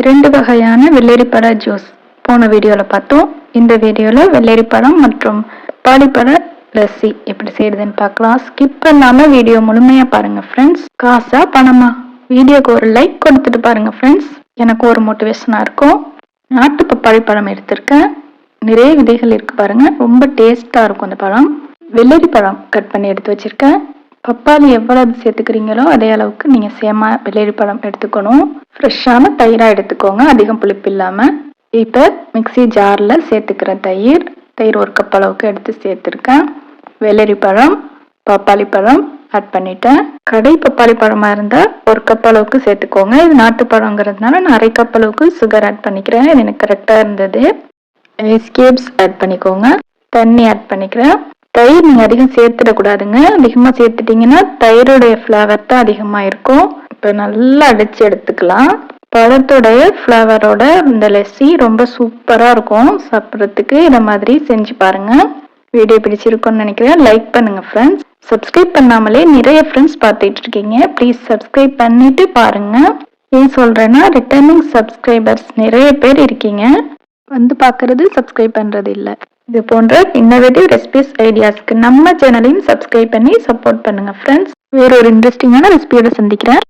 இரண்டு வகையான வெள்ளரிப்பழ ஜூஸ். போன வீடியோவில் பார்த்தோம். இந்த வீடியோவில் வெள்ளரிப்பழம் மற்றும் பாலிப்பழ லஸ்ஸி எப்படி செய்யறதுன்னு பார்க்கலாம். ஸ்கிப் பண்ணாம வீடியோ முழுமையாக பாருங்க ஃப்ரெண்ட்ஸ் காசா பணமா? வீடியோக்கு ஒரு லைக் கொடுத்துட்டு பாருங்க ஃப்ரெண்ட்ஸ் எனக்கு ஒரு மோட்டிவேஷனாக இருக்கும். நாட்டு பப்பாளி பழம் எடுத்திருக்கேன். நிறைய விதைகள் இருக்கு பாருங்க. ரொம்ப டேஸ்ட்டாக இருக்கும் அந்த பழம். வெள்ளரி பழம் கட் பண்ணி எடுத்து வச்சிருக்கேன். பப்பாளி எவ்வளவு சேர்த்துக்கிறீங்களோ அதே அளவுக்கு நீங்கள் சேமா வெள்ளரி பழம் எடுத்துக்கணும். ஃப்ரெஷ்ஷான தயிராக எடுத்துக்கோங்க அதிகம் புளிப்பு இல்லாமல் இப்போ மிக்சி ஜாரில் சேர்த்துக்கிற தயிர் தயிர் ஒரு கப் அளவுக்கு எடுத்து சேர்த்துருக்கேன். வெள்ளரி பழம் பப்பாளி பழம் ஆட் பண்ணிட்டேன். கடை பப்பாளி பழமாக இருந்தால் ஒரு கப் அளவுக்கு சேர்த்துக்கோங்க. இது நாட்டு பழங்கிறதுனால நான் அரை கப் அளவுக்கு சுகர் ஆட் பண்ணிக்கிறேன். இது எனக்கு கரெக்டாக இருந்தது. ஐஸ் ஆட் பண்ணிக்கோங்க. தண்ணி ஆட் பண்ணிக்கிறேன். தயிர் நீங்கள் அதிகம் சேர்த்துடக்கூடாதுங்க. அதிகமாக சேர்த்துட்டிங்கன்னா தயிரோடைய ஃப்ளேவர் தான் அதிகமாக இருக்கும். இப்போ நல்லா அடித்து எடுத்துக்கலாம். பழத்தோடைய ஃப்ளேவரோட இந்த லெஸ்ஸி ரொம்ப சூப்பராக இருக்கும். சாப்பிட்றதுக்கு இதை மாதிரி செஞ்சு பாருங்கள் வீடியோ பிடிச்சிருக்கும்னு நினைக்கிறேன். லைக் பண்ணுங்கள் ஃப்ரெண்ட்ஸ் சப்ஸ்கிரைப் பண்ணாமலே நிறைய ஃப்ரெண்ட்ஸ் பார்த்துட்டு இருக்கீங்க. ப்ளீஸ் சப்ஸ்கிரைப் பண்ணிட்டு பாருங்கள் ஏன் சொல்கிறேன்னா ரிட்டர்னிங் சப்ஸ்கிரைபர்ஸ் நிறைய பேர் இருக்கீங்க. வந்து பார்க்கறது சப்ஸ்கிரைப் பண்ணுறது இல்லை. இது போன்ற இன்னோவேட்டிவ் ரெசிபிஸ் ஐடியாஸ்க்கு நம்ம சேனலையும் சப்ஸ்கிரைப் பண்ணி சப்போர்ட் பண்ணுங்க ஃப்ரெண்ட்ஸ் வேற ஒரு இன்ட்ரெஸ்டிங்கான ரெசிபியோட சந்திக்கிறேன்.